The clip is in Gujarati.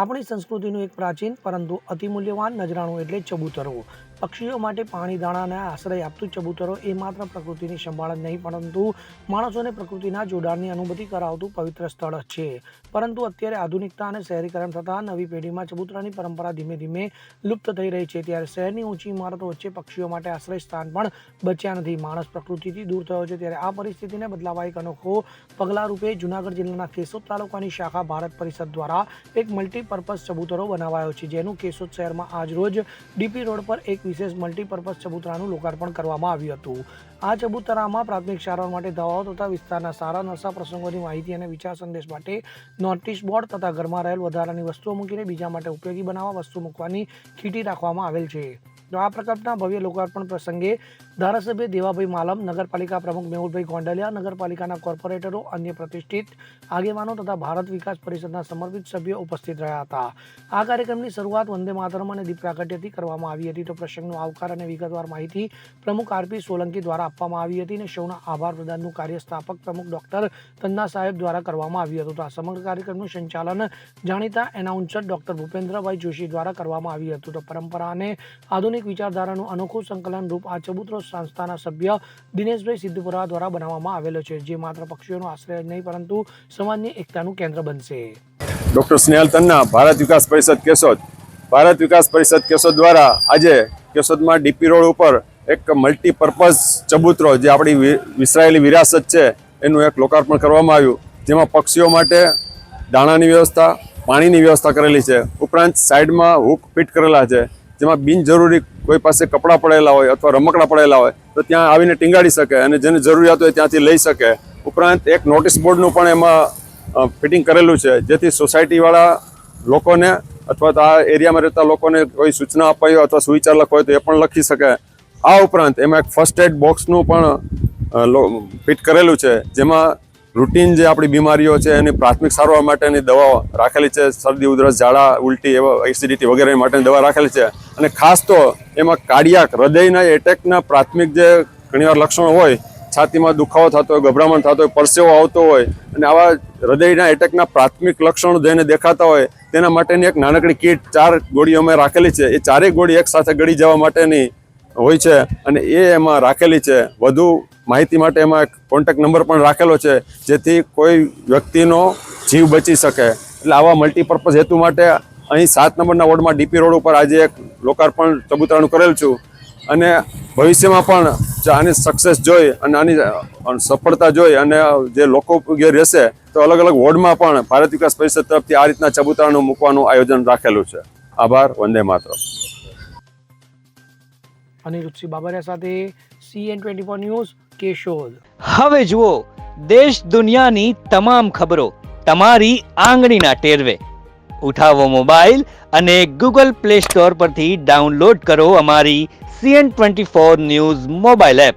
આપણી સંસ્કૃતિનું એક પ્રાચીન પરંતુ અતિમૂલ્યવાન નજરાણું એટલે ચબૂતરો પક્ષીઓ માટે પાણી દાણાને આશ્રય આપતું ચબૂતરો એ માત્ર પ્રકૃતિની સંભાળ જ નહીં, પરંતુ માણસોને પ્રકૃતિના જોડાણની અનુભૂતિ કરાવતું પવિત્ર સ્થળ છે. પરંતુ અત્યારે આધુનિકતા અને શહેરીકરણ થતાં નવી પેઢીમાં ચબૂતરાની પરંપરા ધીમે ધીમે લુપ્ત થઈ રહી છે. ત્યારે શહેરની ઊંચી ઇમારતો વચ્ચે પક્ષીઓ માટે આશ્રય સ્થાન પણ બચ્યા નથી. માણસ પ્રકૃતિથી દૂર થયો છે ત્યારે આ પરિસ્થિતિને બદલાવા એક અનોખો પગલા રૂપે જુનાગઢ જિલ્લાના કેશોદ તાલુકાની શાખા ભારત પરિષદ દ્વારા એક મલ્ટીપર્પઝ ચબૂતરો બનાવાયો છે, જેનું કેશોદ શહેરમાં આજરોજ ડીપી રોડ પર એક વિશેષ મલ્ટીપર્પઝ ચબૂતરાનું લોકાર્પણ કરવામાં આવ્યું હતું. આ ચબૂતરામાં પ્રાથમિક સારવાર માટે દવાઓ તથા વિસ્તારના સારા નરસા પ્રસંગોની માહિતી અને વિચાર સંદેશ માટે નોટિસ બોર્ડ તથા ઘરમાં રહેલ વધારાની વસ્તુઓ મૂકીને બીજા માટે ઉપયોગી બનાવવા વસ્તુ મૂકવાની ખીટી રાખવામાં આવેલ છે. તો આ પ્રકલ્પના ભવ્ય લોકાર્પણ પ્રસંગે ધારાસભ્ય દેવાભાઈ માલમ, નગરપાલિકા પ્રમુખ મેહુલભાઈ ગોંડલિયા, નગરપાલિકાના કોર્પોરેટરો, અન્ય પ્રતિષ્ઠિત આગેવાનો તથા ભારત વિકાસ પરિષદના સમર્પિત સભ્યો ઉપસ્થિત રહ્યા હતા. આ કાર્યક્રમની શરૂઆત વંદે માતરમ અને દીપ પ્રાગટ્યથી કરવામાં આવી હતી. તો પ્રસંગનો આવકાર અને વિગતવાર માહિતી પ્રમુખ આરપી સોલંકી દ્વારા આપવામાં આવી હતી અને સૌના આભાર પ્રદાનનું કાર્ય સ્થાપક પ્રમુખ ડોક્ટર તન્ના સાહેબ દ્વારા કરવામાં આવ્યું હતું. આ સમગ્ર કાર્યક્રમનું સંચાલન જાણીતા એનાઉન્સર ડોક્ટર ભૂપેન્દ્રભાઈ જોશી દ્વારા કરવામાં આવ્યું હતું. તો પરંપરા અને આધુનિક વિચારધારાનું અનોખું સંકલન રૂપ આ ચબૂતરો સંસ્થાના સભ્ય દિનેશભાઈ સિદ્ધપુરા દ્વારા બનાવવામાં આવેલો છે. જે માત્ર પક્ષીઓનો આશ્રય નહીં, પરંતુ સમાજની એકતાનું કેન્દ્ર બનશે. ડૉક્ટર સ્નેહલ તન્ના, ભારત વિકાસ પરિષદ કેશોદ. ભારત વિકાસ પરિષદ કેશોદ દ્વારા આજે કેશોદમાં ડીપી રોડ ઉપર એક મલ્ટીપર્પઝ ચબૂતરો જે આપણી વિસરાયેલી વિરાસત છે, એનું એક લોકાર્પણ કરવામાં આવ્યું. જેમાં પક્ષીઓ માટે દાણાની વ્યવસ્થા, પાણીની વ્યવસ્થા કરેલી છે. ઉપરાંત સાઈડમાં હુક ફિટ કરેલા છે. જેમાં બિનજરૂરી કોઈ પાસે કપડાં પડેલા હોય અથવા રમકડા પડેલા હોય, તો ત્યાં આવીને ટીંગાડી શકે અને જેને જરૂરિયાત હોય ત્યાંથી લઈ શકે. ઉપરાંત એક નોટિસ બોર્ડનું પણ એમાં ફિટિંગ કરેલું છે, જેથી સોસાયટીવાળા લોકોને અથવા તો આ એરિયામાં રહેતા લોકોને કોઈ સૂચના અપાઈ હોય અથવા સુવિચાર લખવા હોય તો એ પણ લખી શકે. આ ઉપરાંત એમાં એક ફર્સ્ટ એડ બોક્સનું પણ ફિટ કરેલું છે, જેમાં રૂટીન જે આપણી બીમારીઓ છે એની પ્રાથમિક સારવાર માટેની દવાઓ રાખેલી છે, શરદી, ઉધરસ, ઝાડા, ઉલટી, એવા એસિડિટી વગેરે માટેની દવા રાખેલી છે. અને ખાસ તો એમાં કાર્ડિયાક હૃદયના એટેકના પ્રાથમિક જે ઘણીવાર લક્ષણો હોય, છાતીમાં દુખાવો થતો હોય, ગભરામણ થતો હોય, પરસેવો આવતો હોય અને આવા હૃદયના એટેકના પ્રાથમિક લક્ષણો જેને દેખાતા હોય, તેના માટેની એક નાનકડી કીટ ચાર ગોળીઓ અમે રાખેલી છે. એ ચારેય ગોળી એકસાથે ગળી જવા માટેની હોય છે અને એ એમાં રાખેલી છે. વધુ માહિતી માટે એમાં એક કોન્ટેક્ટ નંબર પણ રાખેલો છે, જેથી કોઈ વ્યક્તિનો જીવ બચી શકે. એટલે આવા મલ્ટીપર્પઝ હેતુ માટે અહીં સાત નંબરના વોર્ડમાં ડીપી રોડ ઉપર આજે એક લોકાર્પણ ચબુતરાનું કરેલ છું. અને ભવિષ્યમાં પણ આની સક્સેસ જોઈ અને આની સફળતા જોઈ અને જે લોકો રહેશે તો અલગ અલગ વોર્ડમાં પણ ભારત વિકાસ પરિષદ તરફથી આ રીતના ચબૂતરાનું મૂકવાનું આયોજન રાખેલું છે. આભાર વંદે માત્ર અનિરુદ્ધસિંહ બાબરિયા સાથે CN twenty four news Keshod. હવે જુઓ દેશ દુનિયાની તમામ ખબરો તમારી આંગળીના ટેરવે. ઉઠાવો મોબાઈલ અને ગૂગલ પ્લે સ્ટોર પરથી ડાઉનલોડ કરો અમારી CN twenty four news mobile app.